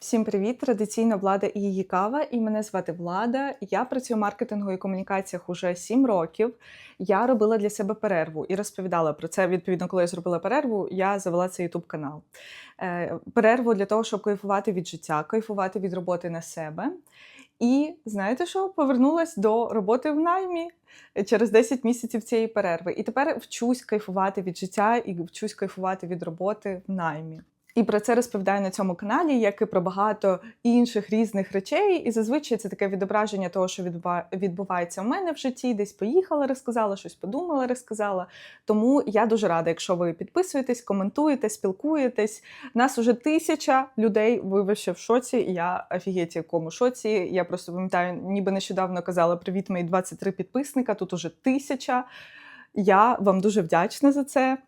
Всім привіт! Традиційно влада і її кава. І мене звати Влада. Я працюю в маркетингу і комунікаціях уже 7 років. Я робила для себе перерву і розповідала про це. Відповідно, коли я зробила перерву, я завела цей ютуб канал. Е, перерву для того, щоб кайфувати від життя, кайфувати від роботи на себе. І знаєте що? Повернулась до роботи в наймі через 10 місяців цієї перерви. І тепер вчусь кайфувати від життя і вчусь кайфувати від роботи в наймі. І про це розповідаю на цьому каналі, як і про багато інших різних речей. І зазвичай це таке відображення того, що відбувається в мене в житті. Десь поїхала, розказала, щось подумала, розказала. Тому я дуже рада, якщо ви підписуєтесь, коментуєте, спілкуєтесь. Нас уже тисяча людей. Ви ви в шоці. Я офігеть, якому шоці. Я просто пам'ятаю, ніби нещодавно казала привіт, мої 23 підписника. Тут уже тисяча. Я вам дуже вдячна за це.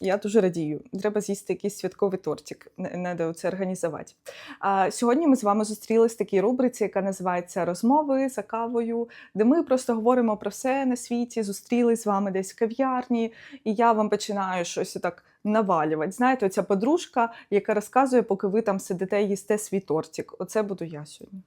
Я дуже радію. Треба з'їсти якийсь святковий тортик. Треба це організувати. А, сьогодні ми з вами зустрілись в такій рубриці, яка називається Розмови за кавою, де ми просто говоримо про все на світі, зустрілись з вами десь в кав'ярні, і я вам починаю щось так навалювати. Знаєте, оця подружка, яка розказує, поки ви там сидите їсте свій тортик. Оце буду я сьогодні.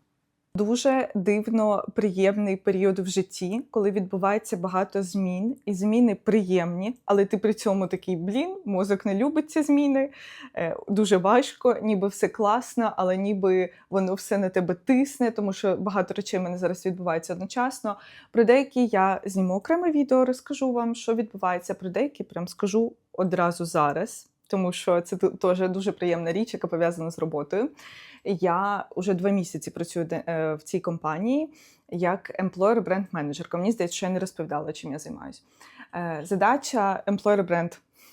Дуже дивно приємний період в житті, коли відбувається багато змін, і зміни приємні, але ти при цьому такий блін, мозок не любить ці зміни. е, Дуже важко, ніби все класно, але ніби воно все на тебе тисне, тому що багато речей в мене зараз відбувається одночасно. Про деякі я зніму окреме відео, розкажу вам, що відбувається. Про деякі прям скажу одразу зараз, тому що це теж дуже приємна річ, яка пов'язана з роботою. Я вже два місяці працюю е, в цій компанії як employer бренд менеджерка. Мені здається, що я не розповідала, чим я займаюся. Задача employer бренд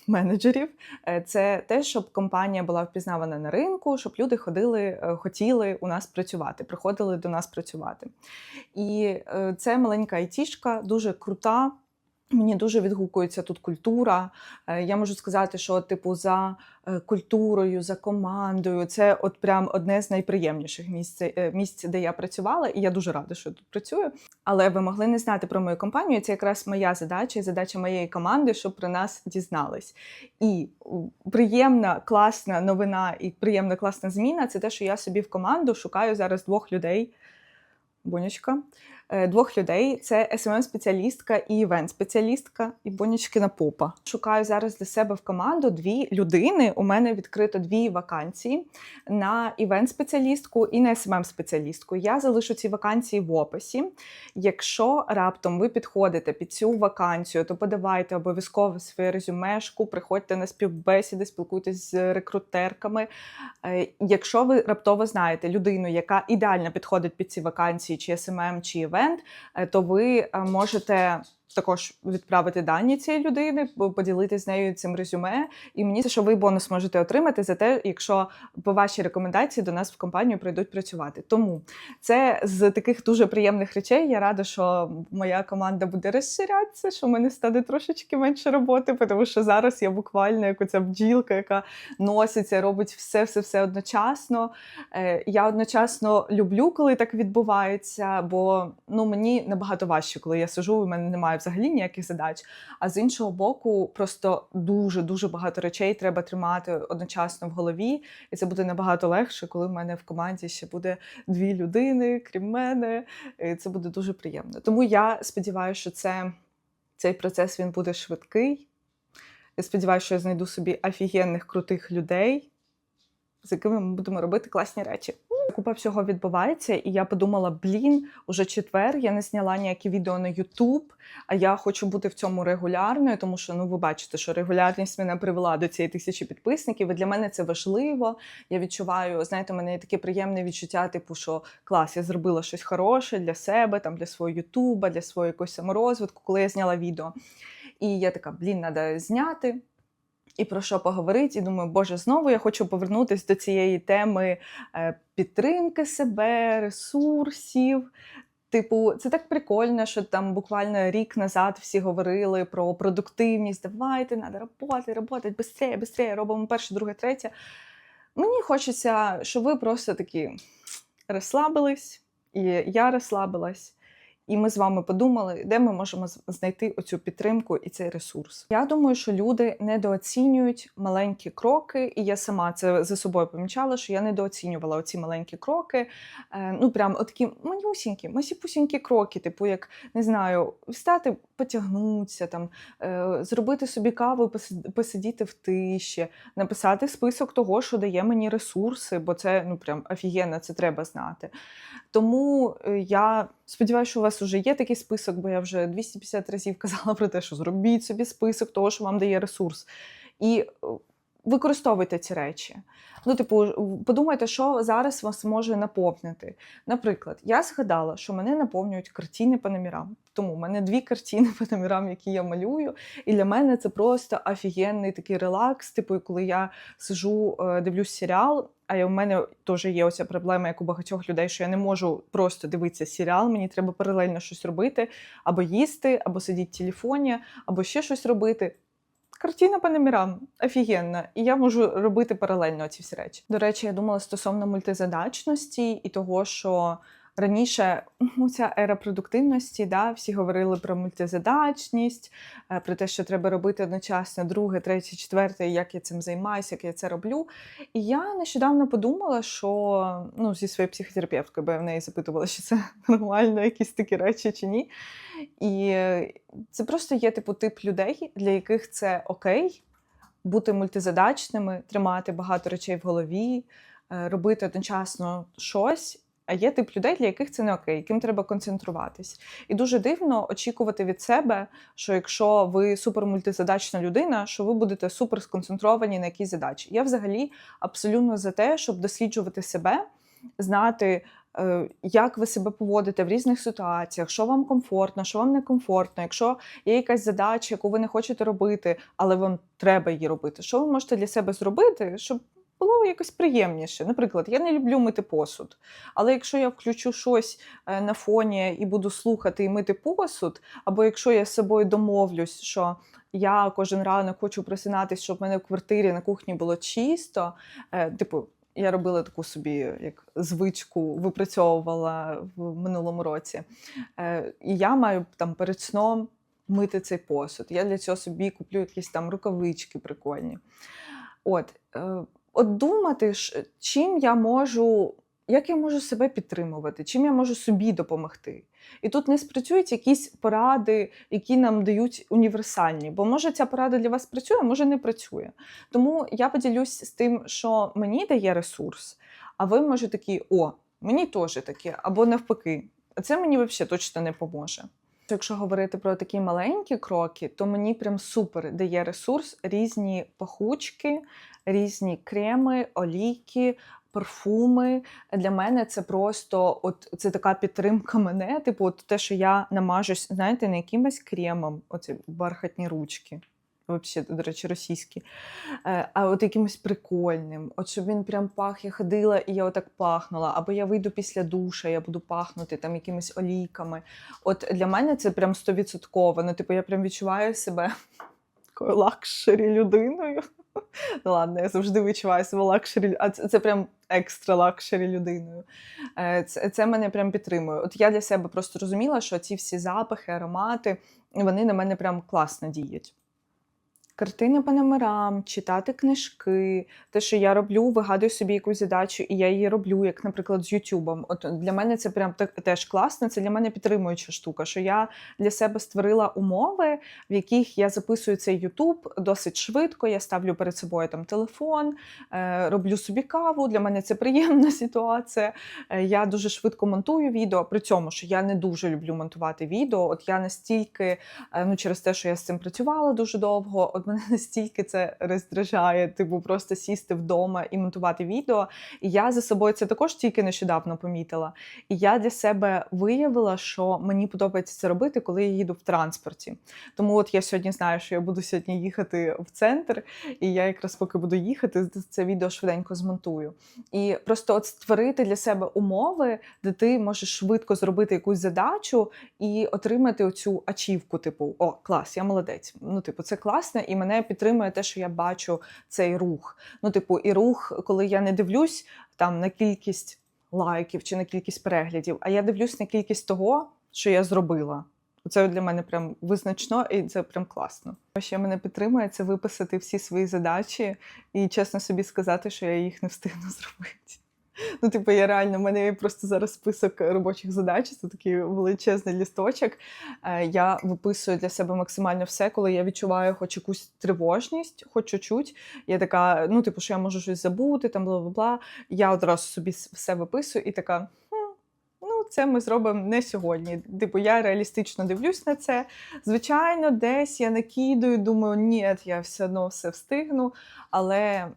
менеджерів е, це те, щоб компанія була впізнавана на ринку, щоб люди ходили, е, хотіли у нас працювати, приходили до нас працювати. І е, це маленька айтішка, дуже крута. Мені дуже відгукується тут культура. Е, Я можу сказати, що типу за е, культурою, за командою, це от прям одне з найприємніших місць, е, місць, де я працювала, і я дуже рада, що тут працюю. Але ви могли не знати про мою компанію. Це якраз моя задача і задача моєї команди, щоб про нас дізнались. І приємна, класна новина і приємна класна зміна це те, що я собі в команду шукаю зараз двох людей. Бонечка. Е, Двох людей це smm спеціалістка і івент-спеціалістка, і Бонечкина попа. Шукаю зараз для себе в команду дві людини. У мене відкрито дві вакансії на івент-спеціалістку і на smm спеціалістку Я залишу ці вакансії в описі. Якщо раптом ви підходите під цю вакансію, то подавайте обов'язково своє резюмешку, приходьте на співбесіди, спілкуйтесь з рекрутерками. Е, Якщо ви раптово знаєте людину, яка ідеально підходить під ці вакансії, чи SMM, чи івент, е, то ви е, можете також відправити дані цієї людини, по- поділитися з нею цим резюме. І мені здається, що ви бонус можете отримати за те, якщо по вашій рекомендації до нас в компанію прийдуть працювати. Тому це з таких дуже приємних речей. Я рада, що моя команда буде розширятися, що в мене стане трошечки менше роботи, тому що зараз я буквально як оця бджілка, яка носиться, робить все, все, все одночасно. Е, Я одночасно люблю, коли так відбувається, бо ну мені набагато важче, коли я сижу, і в мене немає взагалі ніяких задач. А з іншого боку, просто дуже дуже багато речей треба тримати одночасно в голові, і це буде набагато легше, коли в мене в команді ще буде дві людини, крім мене. І це буде дуже приємно. Тому я сподіваюся, що це, цей процес він буде швидкий. Я сподіваюся, що я знайду собі офігенних крутих людей, з якими ми будемо робити класні речі. Купа всього відбувається, і я подумала: блін, уже четвер я не зняла ніякі відео на YouTube, а я хочу бути в цьому регулярною, тому що ну ви бачите, що регулярність мене привела до цієї тисячі підписників. І для мене це важливо. Я відчуваю, знаєте, у мене є таке приємне відчуття, типу, що клас, я зробила щось хороше для себе, там для свого Ютуба, для свого якогось саморозвитку, коли я зняла відео. І я така, блін, треба зняти. І про що поговорити, і думаю, боже, знову я хочу повернутися до цієї теми е, підтримки себе, ресурсів. Типу, це так прикольно, що там буквально рік назад всі говорили про продуктивність. Давайте, треба роботи, роботи, швидше, швидше, робимо перше, друге, третє. Мені хочеться, щоб ви просто такі розслабились, і я розслабилась. І ми з вами подумали, де ми можемо знайти оцю підтримку і цей ресурс. Я думаю, що люди недооцінюють маленькі кроки, і я сама це за собою помічала, що я недооцінювала оці маленькі кроки. Е, ну прям отакі манюсінькі, масіпусінькі кроки, типу, як не знаю, встати, потягнутися, там е, зробити собі каву, посидіти в тиші, написати список того, що дає мені ресурси, бо це ну прям офігенно, це треба знати. Тому е, я сподіваюся, що у вас вже є такий список, бо я вже 250 разів казала про те, що зробіть собі список того, що вам дає ресурс. І е, використовуйте ці речі. Ну, типу, подумайте, що зараз вас може наповнити. Наприклад, я згадала, що мене наповнюють картини по номерам. Тому в мене дві картини по номерам, які я малюю. І для мене це просто офігенний такий релакс. Типу, коли я сижу, е, дивлюсь серіал. А у мене теж є оця проблема, як у багатьох людей, що я не можу просто дивитися серіал. Мені треба паралельно щось робити, або їсти, або сидіти в телефоні, або ще щось робити. Картина по номерам офігенна, і я можу робити паралельно ці всі речі. До речі, я думала стосовно мультизадачності і того, що раніше ну, ця ера продуктивності, да, всі говорили про мультизадачність, е, про те, що треба робити одночасно друге, третє, четверте, як я цим займаюся, як я це роблю. І я нещодавно подумала, що ну, зі своєю психотерапевткою, бо я в неї запитувала, чи це нормально, якісь такі речі чи ні. І це просто є типу тип людей, для яких це окей бути мультизадачними, тримати багато речей в голові, е, робити одночасно щось. А є тип людей, для яких це не окей, яким треба концентруватись. І дуже дивно очікувати від себе, що якщо ви супермультизадачна людина, що ви будете супер сконцентровані на якійсь задачі. Я взагалі абсолютно за те, щоб досліджувати себе, знати, е, як ви себе поводите в різних ситуаціях, що вам комфортно, що вам некомфортно. Якщо є якась задача, яку ви не хочете робити, але вам треба її робити, що ви можете для себе зробити, щоб було якось приємніше. Наприклад, я не люблю мити посуд, але якщо я включу щось е, на фоні і буду слухати і мити посуд, або якщо я з собою домовлюсь, що я кожен ранок хочу просинатись, щоб в мене в квартирі на кухні було чисто, е, типу. Я робила таку собі як звичку, випрацьовувала в минулому році. Е, і я маю там перед сном мити цей посуд. Я для цього собі куплю якісь там рукавички прикольні. От, е, от думати, чим я можу, як я можу себе підтримувати, чим я можу собі допомогти. І тут не спрацюють якісь поради, які нам дають універсальні, бо може ця порада для вас працює, може не працює. Тому я поділюсь з тим, що мені дає ресурс, а ви може такі, о, мені теж таке, або навпаки, а це мені взагалі точно не поможе. Якщо говорити про такі маленькі кроки, то мені прям супер дає ресурс різні пахучки, різні креми, олійки, парфуми. Для мене це просто от це така підтримка мене. Типу, от те, що я намажусь, знаєте, не якимось кремом, оці бархатні ручки. Взагалі, до речі, російські, Е, а от якимось прикольним. От щоб він прям пах, я ходила і я отак пахнула. Або я вийду після душа, я буду пахнути там якимись олійками. От для мене це прям стовідсотково. Ну, типу, я прям відчуваю себе такою лакшері людиною. Ну ладно, я завжди відчуваю себе лакшері, а це, це прям екстра лакшері людиною. Е, Це, це мене прям підтримує. От я для себе просто розуміла, що ці всі запахи, аромати, вони на мене прям класно діють. Картини по номерам, читати книжки, те, що я роблю, вигадую собі якусь задачу, і я її роблю, як, наприклад, з Ютубом. От для мене це прям так теж класно. Це для мене підтримуюча штука, що я для себе створила умови, в яких я записую цей Ютуб досить швидко. Я ставлю перед собою там телефон, е, роблю собі каву. Для мене це приємна ситуація. Е, Я дуже швидко монтую відео. При цьому, що я не дуже люблю монтувати відео. От я настільки, е, ну через те, що я з цим працювала дуже довго, мене настільки це роздражає, типу, просто сісти вдома і монтувати відео. І я за собою це також тільки нещодавно помітила. І я для себе виявила, що мені подобається це робити, коли я їду в транспорті. Тому от я сьогодні знаю, що я буду сьогодні їхати в центр, і я якраз поки буду їхати, це відео швиденько змонтую. І просто от створити для себе умови, де ти можеш швидко зробити якусь задачу і отримати оцю ачівку, типу, о, клас, я молодець. Ну, типу, це класно, і мене підтримує те, що я бачу цей рух. Ну, типу, і рух, коли я не дивлюсь там на кількість лайків чи на кількість переглядів, а я дивлюсь на кількість того, що я зробила. Це для мене прям визначно і це прям класно. Ще мене підтримує це виписати всі свої задачі і чесно собі сказати, що я їх не встигну зробити. Ну, типу, я реально, в мене є просто зараз список робочих задач, це такий величезний лісточок. Е, Я виписую для себе максимально все, коли я відчуваю хоч якусь тривожність, хоч чуть-чуть. Я така, ну, типу, що я можу щось забути, там бла бла бла. Я одразу собі все виписую і така. Ну, це ми зробимо не сьогодні. Типу, я реалістично дивлюсь на це. Звичайно, десь я накидаю, думаю, ні, я все одно все встигну, але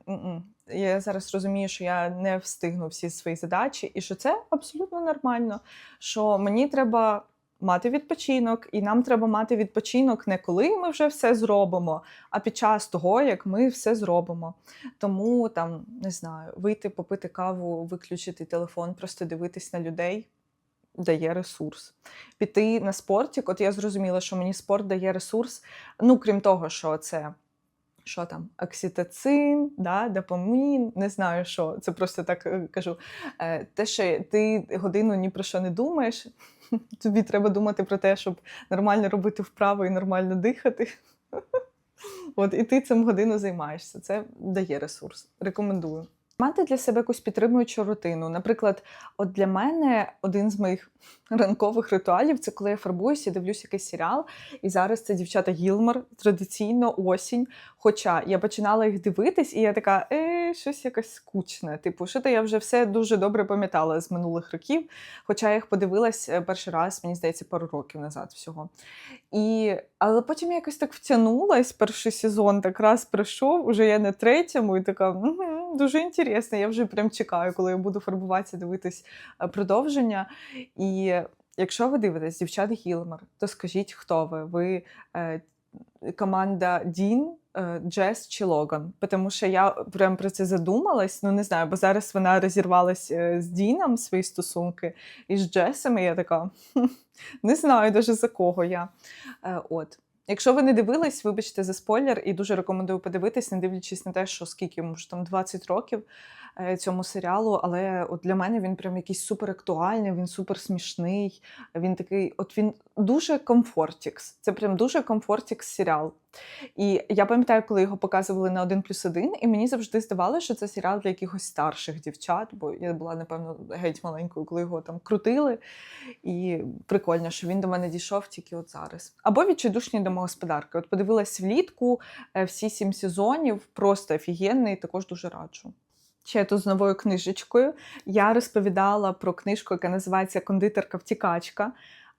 я зараз розумію, що я не встигну всі свої задачі, і що це абсолютно нормально. Що мені треба мати відпочинок, і нам треба мати відпочинок не коли ми вже все зробимо, а під час того, як ми все зробимо. Тому там не знаю, вийти, попити каву, виключити телефон, просто дивитись на людей. Дає ресурс. Піти на спортик, от я зрозуміла, що мені спорт дає ресурс. Ну, крім того, що це що там, окситоцин, да, допамін, не знаю що. Це просто так е, кажу. Е, Те, що ти годину ні про що не думаєш, тобі треба думати про те, щоб нормально робити вправи і нормально дихати. От, і ти цим годину займаєшся. Це дає ресурс. Рекомендую. Мати для себе якусь підтримуючу рутину. Наприклад, от для мене один з моїх ранкових ритуалів це коли я фарбуюся і дивлюсь якийсь серіал. І зараз це дівчата Гілмор, традиційно осінь. Хоча я починала їх дивитись, і я така, е, щось якось скучне. Типу, що то я вже все дуже добре пам'ятала з минулих років. Хоча я їх подивилась е, перший раз, мені здається, пару років назад всього. І... Але потім я якось так втягнулась, перший сезон так раз пройшов, уже я на третьому, і така угу, дуже інтересно. Я вже прям чекаю, коли я буду фарбуватися, дивитись е, продовження. І якщо ви дивитесь дівчат Гілмор, то скажіть, хто ви? Ви е, команда Дін, е, Джес чи Логан? Тому що я прям про це задумалась. Ну не знаю, бо зараз вона розірвалась е, з Діном свої стосунки і з Джесом. І я така не знаю даже за кого я. От. Якщо ви не дивились, вибачте за спойлер, і дуже рекомендую подивитись, не дивлячись на те, що скільки йому ж там 20 років е, цьому серіалу. Але от для мене він прям якийсь супер актуальний, він супер смішний. Він такий, от він дуже комфортікс. Це прям дуже комфортікс серіал. І я пам'ятаю, коли його показували на 1 плюс 1, і мені завжди здавалося, що це серіал для якихось старших дівчат, бо я була, напевно, геть маленькою, коли його там крутили. І прикольно, що він до мене дійшов тільки от зараз. Або відчайдушні домогосподарки. От подивилась влітку е, всі сім сезонів, просто офігенний, також дуже раджу. Ще тут з новою книжечкою. Я розповідала про книжку, яка називається Кондитерка втікачка.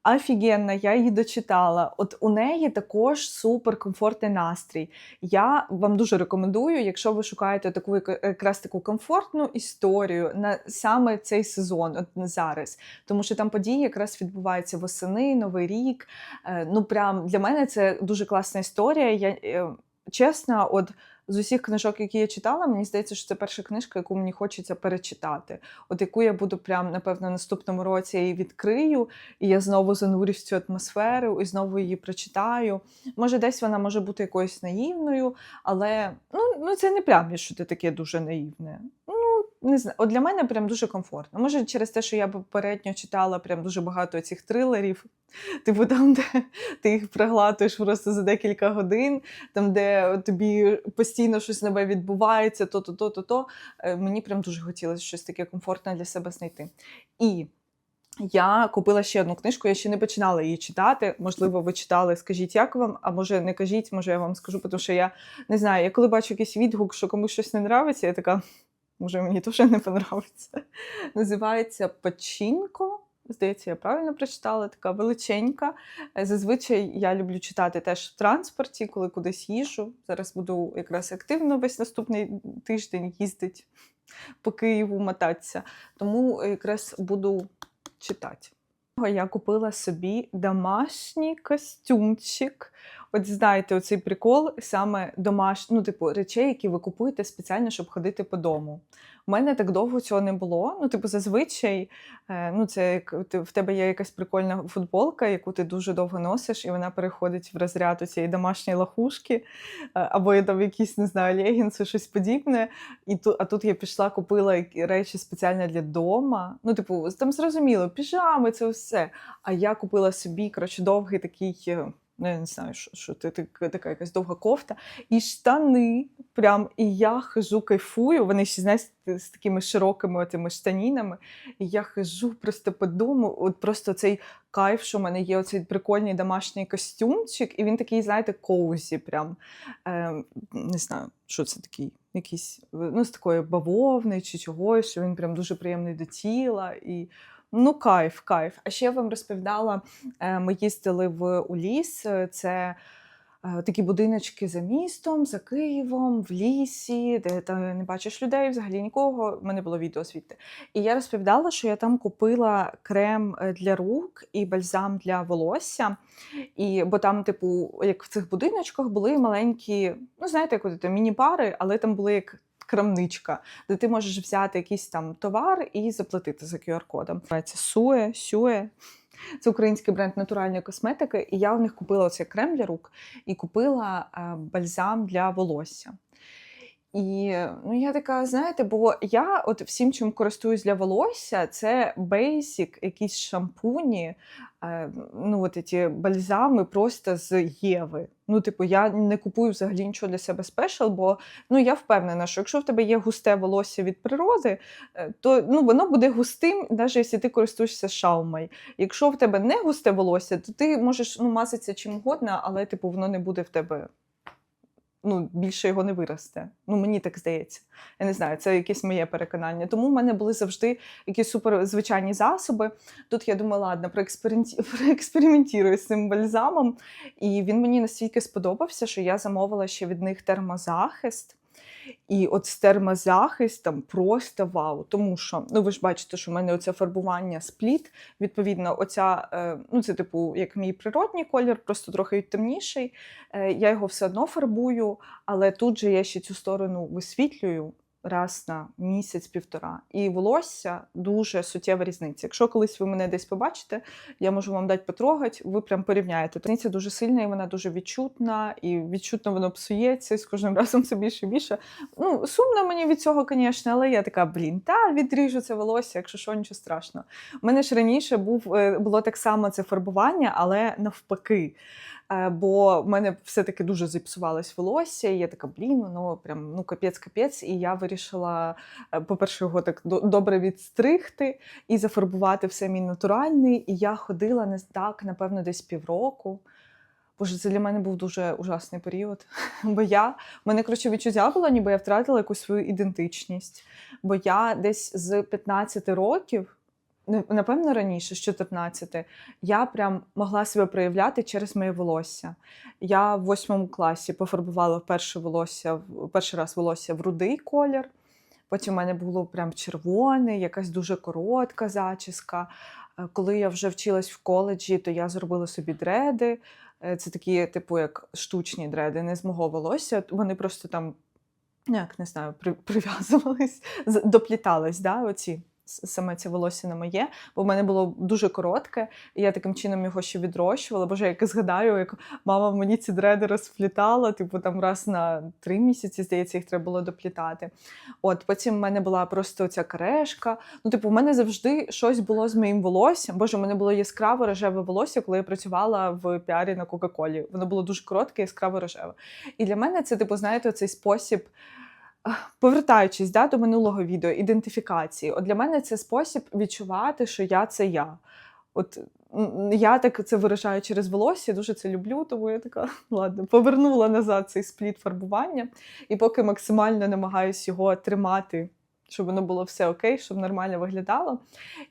Офігенна, я її дочитала. От у неї також суперкомфортний настрій. Я вам дуже рекомендую, якщо ви шукаєте таку якраз таку комфортну історію на саме цей сезон, от зараз. Тому що там події якраз відбуваються восени, Новий рік. Е, Ну, прям для мене це дуже класна історія. Я е, чесно, от з усіх книжок, які я читала, мені здається, що це перша книжка, яку мені хочеться перечитати. От яку я буду прям, напевно, наступному році я її відкрию, і я знову занурюсь в цю атмосферу і знову її прочитаю. Може, десь вона може бути якоюсь наївною, але ну, ну це не прям, що ти таке дуже наївне. Не знаю, от для мене прям дуже комфортно. Може, через те, що я попередньо читала прям дуже багато цих трилерів, типу там, де ти їх проглатуєш просто за декілька годин, там, де тобі постійно щось нове відбувається, то-то, то-то, то. Е, Мені прям дуже хотілося щось таке комфортне для себе знайти. І я купила ще одну книжку, я ще не починала її читати. Можливо, ви читали, скажіть, як вам, а може не кажіть, може я вам скажу, тому що я не знаю, я коли бачу якийсь відгук, що комусь щось не нравиться, я така, може мені теж не понравиться. Називається Печінко. Здається, я правильно прочитала, така величенька. Зазвичай я люблю читати теж в транспорті, коли кудись їжу. Зараз буду якраз активно весь наступний тиждень їздити по Києву мотатися. Тому якраз буду читати. Я купила собі домашній костюмчик. От знаєте, оцей прикол саме домашній, ну, типу, речей, які ви купуєте спеціально, щоб ходити по дому. У мене так довго цього не було. Ну, типу, зазвичай, е, ну, це як ти, в тебе є якась прикольна футболка, яку ти дуже довго носиш, і вона переходить в розряд у цієї домашньої лахушки, е, або там якісь, не знаю, легінси, щось подібне. І ту, а тут я пішла, купила речі спеціально для дома. Ну, типу, там зрозуміло, піжами, це все. А я купила собі, коротше, довгий такий. Ну, я не знаю, що, що це так- така якась довга кофта, і штани. Прям, і я хожу, кайфую. Вони ще знаєш, з такими широкими тими штанінами. І я хожу просто по дому. От просто цей кайф, що в мене є оцей прикольний домашній костюмчик, і він такий, знаєте, коузі. Прям е, не знаю, що це такий. Якийсь ну, з такої бавовни чи чогось, що він прям дуже приємний до тіла. І ну, кайф, кайф. А ще я вам розповідала, е, ми їздили в у ліс. е, Це е, такі будиночки за містом, за Києвом, в лісі, де ти не бачиш людей, взагалі нікого. У мене було відео звідти. І я розповідала, що я там купила крем для рук і бальзам для волосся. І, бо там, типу, як в цих будиночках були маленькі, ну знаєте, як от це, міні-бари, але там були як. Крамничка, де ти можеш взяти якийсь там товар і заплатити за QR-кодом. Це Суе, Сюе. Це український бренд натуральної косметики. І я у них купила цей крем для рук і купила е, бальзам для волосся. І ну, я така, знаєте, бо я от всім, чим користуюсь для волосся, це бейсік, якісь шампуні, е, ну от ці бальзами просто з Єви. Ну, типу, я не купую взагалі нічого для себе спешл, бо ну я впевнена, що якщо в тебе є густе волосся від природи, е, то ну воно буде густим, навіть якщо ти користуєшся шаумой. Якщо в тебе не густе волосся, то ти можеш ну, мазатися чим угодно, але типу воно не буде в тебе. Ну, більше його не виросте. Ну, мені так здається. Я не знаю, це якесь моє переконання. Тому в мене були завжди якісь суперзвичайні засоби. Тут я думаю, ладно, проекспериментірую з цим бальзамом. І він мені настільки сподобався, що я замовила ще від них термозахист. І от з термозахистом просто вау. Тому що, ну ви ж бачите, що в мене оце фарбування спліт. Відповідно, оця, е, ну це типу як мій природній колір, просто трохи темніший. Е, я його все одно фарбую, але тут же я ще цю сторону висвітлюю раз на місяць-півтора. І волосся дуже суттєва різниця. Якщо колись ви мене десь побачите, я можу вам дати потрогати, ви прям порівняєте. Різниця дуже сильна і вона дуже відчутна, і відчутно воно псується, і з кожним разом все більше і більше. Ну, сумно мені від цього, звісно, але я така, блін, та відріжу це волосся, якщо що, нічого страшного. У мене ж раніше був, е, було так само це фарбування, але навпаки. Е, Бо в мене все-таки дуже зіпсувалось волосся, і я така, блін, воно прям ну капець-капець. І я вирішила, е, по-перше, його так добре відстригти і зафарбувати все мій натуральний. І я ходила не так, напевно, десь півроку. Боже, це для мене був дуже ужасний період. Бо я в мене коротше відчуття було, ніби я втратила якусь свою ідентичність. Бо я десь з 15 років, напевно, раніше, з 14, я прям могла себе проявляти через моє волосся. Я в восьмому класі пофарбувала перше волосся, перший раз волосся в рудий колір. Потім у мене було прям червоне, якась дуже коротка зачіска. Е, Коли я вже вчилась в коледжі, то я зробила собі дреди. Е, Це такі, типу, як штучні дреди, не з мого волосся. Вони просто там, ну, як не знаю, прив'язувались, доплітались, да, оці. Саме це волосся на моє, бо в мене було дуже коротке, і я таким чином його ще відрощувала. Боже, як згадаю, як мама мені ці дреди розплітала, типу там раз на три місяці, здається, їх треба було доплітати. От потім в мене була просто ця карешка. Ну, типу, в мене завжди щось було з моїм волоссям. Боже, у мене було яскраво рожеве волосся, коли я працювала в піарі на Кока-Колі. Воно було дуже коротке, яскраво рожеве. І для мене це, типу, знаєте, цей спосіб. Повертаючись да, до минулого відео, ідентифікації, от для мене це спосіб відчувати, що я це я. От я так це виражаю через волосся, дуже це люблю, тому я така ладно, повернула назад цей спліт фарбування, і поки максимально намагаюсь його тримати, щоб воно було все окей, щоб нормально виглядало.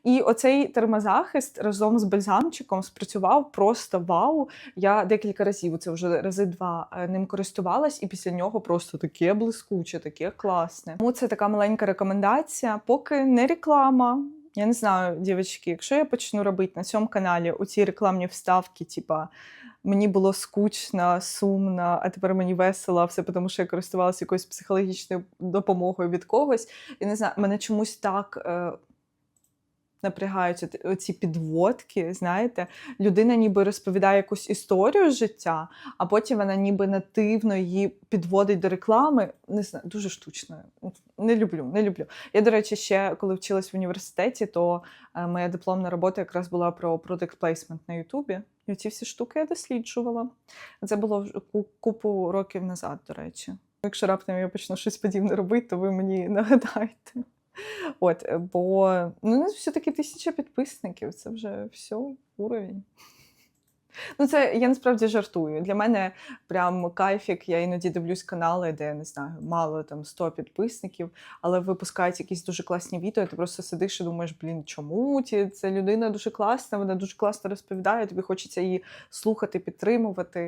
І оцей термозахист разом з бальзамчиком спрацював просто вау. Я декілька разів, це вже рази два е, ним користувалась, і після нього просто таке блискуче, таке класне. Тому це така маленька рекомендація, поки не реклама. Я не знаю, дівчатки, якщо я почну робити на цьому каналі оці рекламні вставки, типа мені було скучно, сумно, а тепер мені весело, все тому, що я користувалася якоюсь психологічною допомогою від когось. І не знаю, мене чомусь так. Е, Напрягають от- оці підводки, знаєте, людина ніби розповідає якусь історію життя, а потім вона ніби нативно її підводить до реклами. Не знаю, дуже штучно. Не люблю, не люблю. Я, до речі, ще коли вчилась в університеті, то е, моя дипломна робота якраз була про product placement на Ютубі. І ці всі штуки я досліджувала. Це було купу років назад, до речі. Якщо раптом я почну щось подібне робити, то ви мені нагадаєте. От, бо ну, все-таки тисяча підписників це вже все, уровень. Ну, це я насправді жартую. Для мене прям кайфік. Я іноді дивлюсь канали, де не знаю, мало там 100 підписників, але випускають якісь дуже класні відео. Ти просто сидиш і думаєш, блін, чому ті? Ця людина дуже класна, вона дуже класно розповідає. Тобі хочеться її слухати, підтримувати.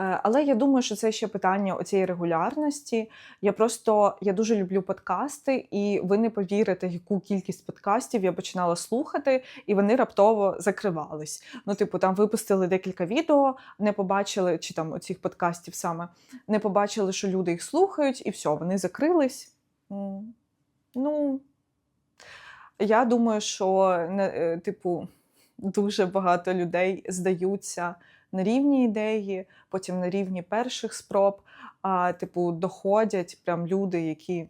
Е, Але я думаю, що це ще питання оцієї регулярності. Я просто я дуже люблю подкасти, і ви не повірите, яку кількість подкастів я починала слухати, і вони раптово закривались. Ну, типу, там випустили декілька відео, не побачили, чи там оцих подкастів саме, не побачили, що люди їх слухають, і все, вони закрились. Ну, я думаю, що е, типу, дуже багато людей здаються на рівні ідеї, потім на рівні перших спроб, а типу, доходять прям люди, які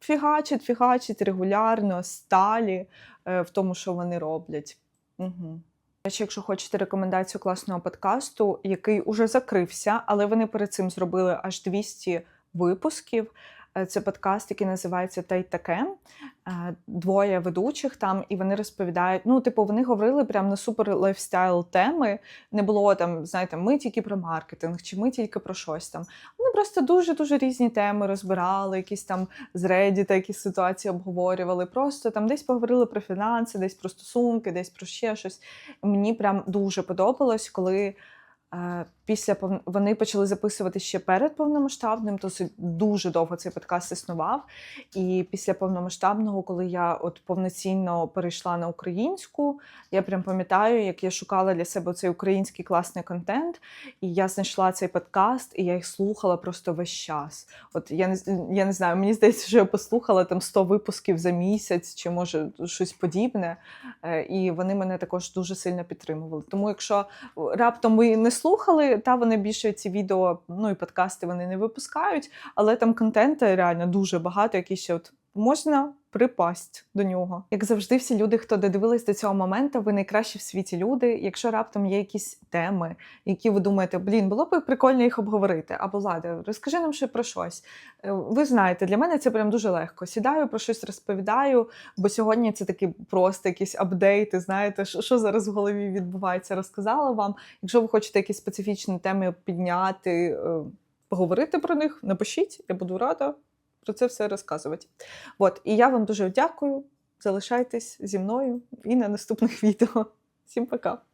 фігачать, фігачать регулярно, сталі е, в тому, що вони роблять. Угу. Речі, якщо хочете рекомендацію класного подкасту, який уже закрився, але вони перед цим зробили аж 200 випусків. Е, Це подкаст, який називається «Та й таке. Е, Двоє ведучих там, і вони розповідають. Ну, типу, вони говорили прямо на супер лайфстайл теми. Не було там, знаєте, ми тільки про маркетинг, чи ми тільки про щось там. Вони просто дуже дуже різні теми розбирали, якісь там з Reddit, якісь ситуації обговорювали. Просто там десь поговорили про фінанси, десь про стосунки, десь про ще щось. Мені прям дуже подобалось, коли. Після вони почали записувати ще перед повномасштабним, то дуже довго цей подкаст існував. І після повномасштабного, коли я от повноцінно перейшла на українську, я прям пам'ятаю, як я шукала для себе цей український класний контент, і я знайшла цей подкаст, і я їх слухала просто весь час. От я не я не знаю, мені здається, що я послухала там 100 випусків за місяць, чи може щось подібне. Е, І вони мене також дуже сильно підтримували. Тому, якщо раптом ви не слухали, та вони більше ці відео, ну і подкасти вони не випускають, але там контенту реально дуже багато, який ще от можна припасть до нього. Як завжди, всі люди, хто додивились до цього моменту, ви найкращі в світі люди. Якщо раптом є якісь теми, які ви думаєте, блін, було б прикольно їх обговорити, або Лада, розкажи нам ще про щось. Е, Ви знаєте, для мене це прям дуже легко. Сідаю, про щось розповідаю, бо сьогодні це такі просто якісь апдейти. Знаєте, що, зараз в голові відбувається, розказала вам. Якщо ви хочете якісь специфічні теми підняти, е, поговорити про них, напишіть, я буду рада про це все розказувати. От, і я вам дуже дякую. Залишайтесь зі мною і на наступних відео. Всім пока!